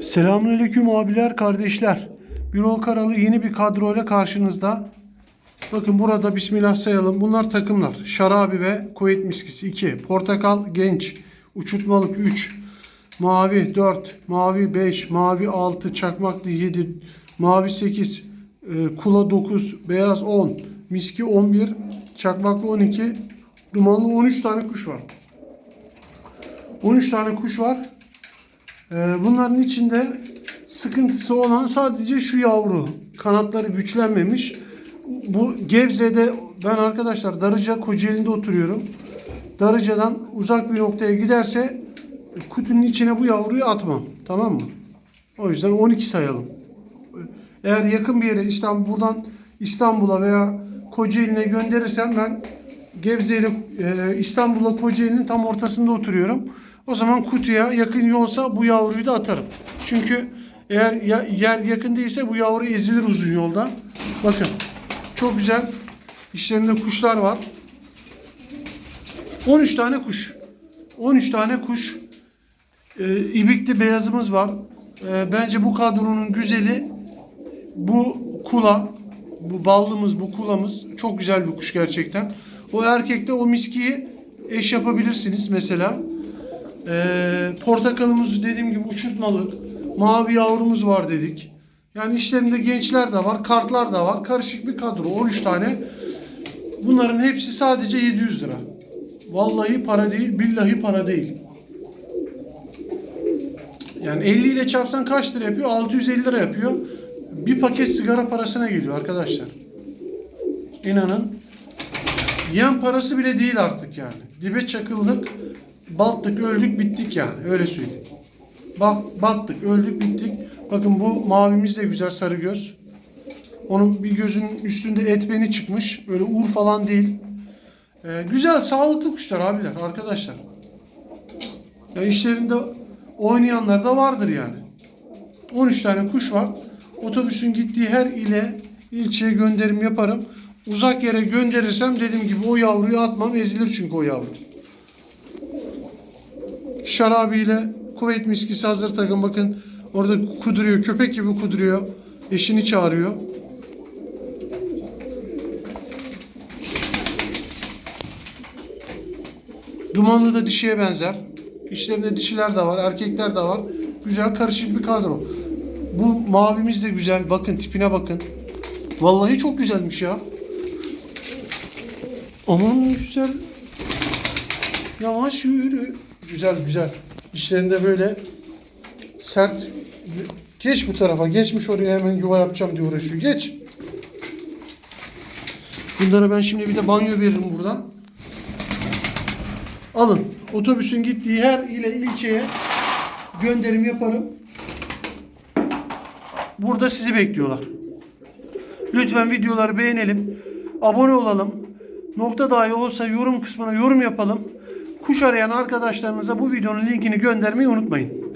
Selamünaleyküm abiler, kardeşler. Birol Karalı yeni bir kadroyla karşınızda. Bakın burada bismillah sayalım. Bunlar takımlar. Şarabi ve Kuveyt miskisi 2. Portakal genç. Uçurtmalık 3. Mavi 4. Mavi 5. Mavi 6. Çakmaklı 7. Mavi 8. e, Kula 9. Beyaz 10. Miski 11. Çakmaklı 12. Dumanlı 13 tane kuş var. 13 tane kuş var. Ee, bunların içinde sıkıntısı olan sadece şu yavru. Kanatları güçlenmemiş. Bu Gebze'de ben arkadaşlar Darıca Kocaeli'nde oturuyorum. Darıca'dan uzak bir noktaya giderse kutunun içine bu yavruyu atmam. Tamam mı? O yüzden 12 sayalım. Eğer yakın bir yere İstanbul buradan İstanbul'a veya Kocaeli'ne gönderirsem ben Gebze ile e, İstanbul'la Kocaeli'nin tam ortasında oturuyorum. O zaman kutuya yakın yolsa bu yavruyu da atarım. Çünkü eğer yer yakın değilse bu yavru ezilir uzun yolda. Bakın çok güzel işlerinde kuşlar var. 13 tane kuş. 13 tane kuş. Ee, ibikli beyazımız var. Ee, bence bu kadronun güzeli bu kula, bu ballımız, bu kulamız çok güzel bir kuş gerçekten. O erkekte o miskiyi eş yapabilirsiniz mesela. Ee, portakalımız dediğim gibi uçurtmalık. Mavi yavrumuz var dedik. Yani işlerinde gençler de var, kartlar da var. Karışık bir kadro. 13 tane. Bunların hepsi sadece 700 lira. Vallahi para değil, billahi para değil. Yani 50 ile çarpsan kaç lira yapıyor? 650 lira yapıyor. Bir paket sigara parasına geliyor arkadaşlar. İnanın. Yem parası bile değil artık yani. Dibe çakıldık, battık, öldük, bittik yani. Öyle söyleyeyim. Bak, battık, öldük, bittik. Bakın bu mavimiz de güzel sarı göz. Onun bir gözünün üstünde et beni çıkmış. Böyle ur falan değil. Ee, güzel, sağlıklı kuşlar abiler, arkadaşlar. Ya işlerinde oynayanlar da vardır yani. 13 tane kuş var. Otobüsün gittiği her ile ilçeye gönderim yaparım. Uzak yere gönderirsem dediğim gibi o yavruyu atmam ezilir çünkü o yavru. Şarabiyle kuvvet miskisi hazır takım bakın orada kuduruyor köpek gibi kuduruyor. Eşini çağırıyor. Dumanlı da dişiye benzer. İçlerinde dişiler de var, erkekler de var. Güzel karışık bir kadro. Bu mavimiz de güzel. Bakın tipine bakın. Vallahi çok güzelmiş ya. Aman güzel. Yavaş yürü. Güzel güzel. İşlerinde böyle sert. Geç bu tarafa. Geçmiş oraya hemen yuva yapacağım diye uğraşıyor. Geç. Bunlara ben şimdi bir de banyo veririm buradan. Alın. Otobüsün gittiği her ile ilçeye gönderim yaparım. Burada sizi bekliyorlar. Lütfen videoları beğenelim. Abone olalım. Nokta dahi olsa yorum kısmına yorum yapalım. Kuş arayan arkadaşlarınıza bu videonun linkini göndermeyi unutmayın.